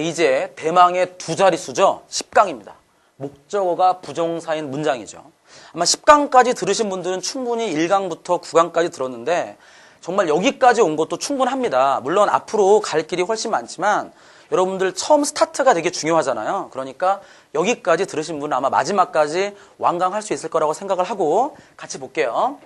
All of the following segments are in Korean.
이제 대망의 두 자릿수죠. 10강입니다. 목적어가 부정사인 문장이죠. 아마 10강까지 들으신 분들은 충분히 1강부터 9강까지 들었는데 정말 여기까지 온 것도 충분합니다. 물론 앞으로 갈 길이 훨씬 많지만 여러분들 처음 스타트가 되게 중요하잖아요. 그러니까 여기까지 들으신 분은 아마 마지막까지 완강할 수 있을 거라고 생각을 하고 같이 볼게요.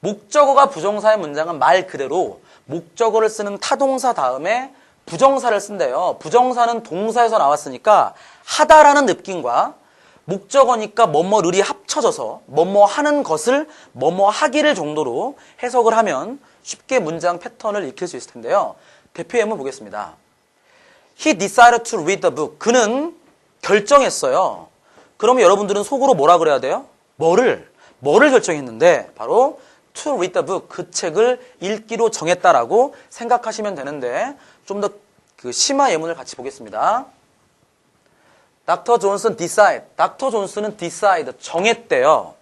목적어가 부정사의 문장은 말 그대로 목적어를 쓰는 타동사 다음에 부정사를 쓴대요. 부정사는 동사에서 나왔으니까 하다라는 느낌과 목적어니까 뭐뭐를이 합쳐져서 뭐뭐 하는 것을 뭐뭐 하기를 정도로 해석을 하면 쉽게 문장 패턴을 익힐 수 있을 텐데요. 대표 예문 보겠습니다. He decided to read the book. 그는 결정했어요. 그러면 여러분들은 속으로 뭐라 그래야 돼요? 뭐를? 뭐를 결정했는데 바로 to read the book. 그 책을 읽기로 정했다라고 생각하시면 되는데 좀 더 그 심화 예문을 같이 보겠습니다. 닥터 존슨 decide. 닥터 존슨은 decide. 정했대요.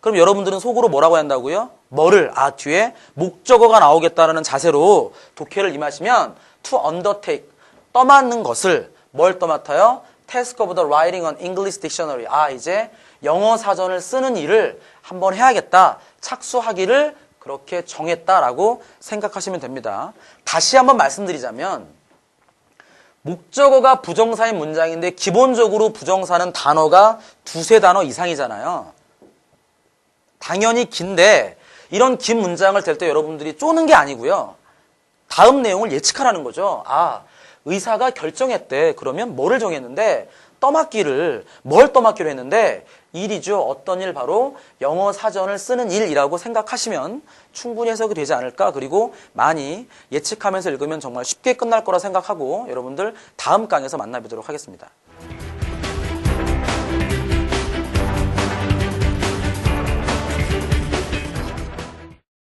그럼 여러분들은 속으로 뭐라고 한다고요? 뭐를? 아, 뒤에 목적어가 나오겠다라는 자세로 독해를 임하시면 to undertake. 떠맡는 것을 뭘 떠맡아요? Task of the writing on English dictionary. 아, 이제 영어 사전을 쓰는 일을 한번 해야겠다. 착수하기를 그렇게 정했다라고 생각하시면 됩니다. 다시 한번 말씀드리자면 목적어가 부정사인 문장인데 기본적으로 부정사는 단어가 두세 단어 이상이잖아요. 당연히 긴데 이런 긴 문장을 댈때 여러분들이 쪼는 게 아니고요. 다음 내용을 예측하라는 거죠. 아, 의사가 결정했대. 그러면 뭐를 정했는데 떠맡기를 뭘 떠맡기로 했는데 일이죠. 어떤 일 바로 영어 사전을 쓰는 일이라고 생각하시면 충분히 해석이 되지 않을까. 그리고 많이 예측하면서 읽으면 정말 쉽게 끝날 거라 생각하고 여러분들 다음 강에서 만나뵙도록 하겠습니다.